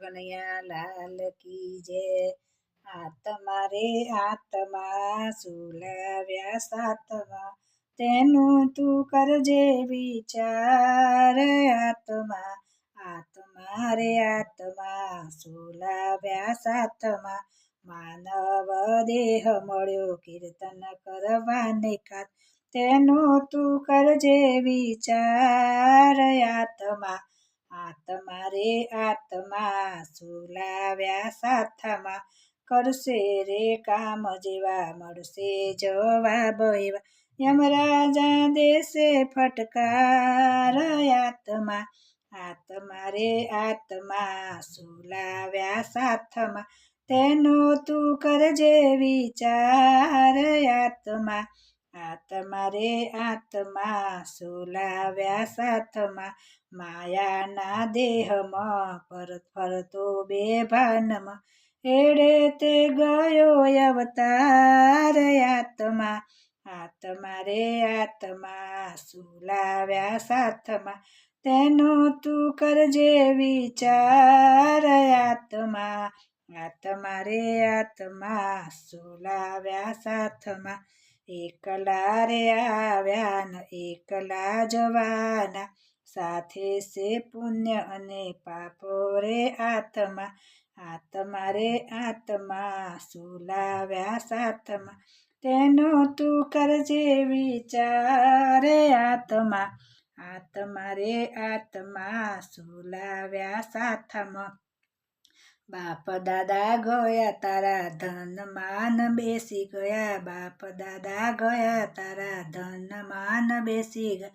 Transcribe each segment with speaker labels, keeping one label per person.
Speaker 1: કનૈયા લાલ કી જય આત્મા રે આત્મા સુલાવ્યા સાતમા. તેનું તું કરજે વિચાર આત્મા આત્મા રે આત્મા સુલાવ્યા સાતમા. માનવ દેહ મળ્યો કીર્તન કરવાને કાત તેનું તું કરજે વિચાર આત્મા આત્મા રે આત્મા સુલાવ્યા સાથમાં કરશે રે કામ જેવા, મળશે જવાબ એવા. યમરાજા દેશે ફટકાર આત્મા આત્મા રે આત્મા સુલાવ્યા સાથમાં. તેનો તું કરજે વિચાર આત્મા આત્મા રે આત્મા સોલાવ્યા સાથમાં માયાના દેહમાં પરત ફરતો બે ભાનમાં એડે તે ગયો અવતાર આત્મા આત્મા રે આત્મા સુલાવ્યા સાથમાં તેનો તું કરજે વિચાર આત્મા આત્મા રે આત્મા સુલાવ્યા સાથમાં એકલા રે આવ્યા ન એકલા જવાના સાથે છે પુણ્ય અને પાપો રે આત્મા આત્મા રે આત્મા સુલાવ્યા સાથમાં તેનો તું કરજે વિચારે આત્મા આત્મા રે આત્મા સુલાવ્યા સાથમાં બાપ દાદા ગયા તારા ધન માન બેસી ગયા. બાપ દાદા ગયા તારા ધન માન બેસી ગયા.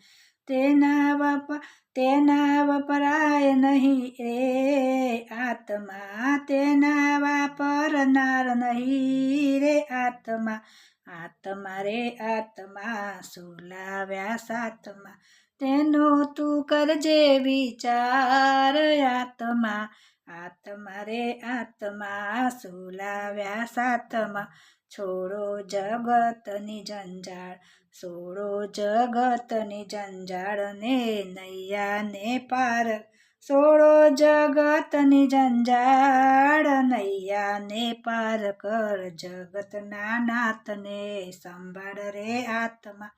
Speaker 1: તેના વપ, તેના વપરાય નહીં એ આત્મા. તેના વાપરનાર નહીં રે આત્મા. આત્મા રે આત્મા, સુલાવ્યા સાતમા. તેનો તું કરજે વિચાર આત્મા. આત્મા રે આત્મા સુલાવ્યા સાતમા. છોડો જગતની જંજાળ, છોડો જગતની જંજાળ ને નૈયાને પાર. છોડો જગતની જંજાળ, નૈયાને પાર કર. જગતના નાથને સંભાળ રે આત્મા.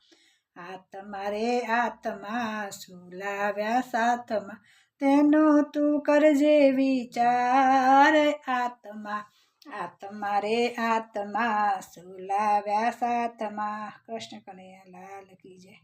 Speaker 1: આત્મા રે આત્મા સુલાવ્યા સાથમાં તેનો તું કરજે વિચાર, આત્મા આત્મા રે આત્મા, સુલાવ્યા સાતમા, કૃષ્ણ કનૈયા લાલ કી જય.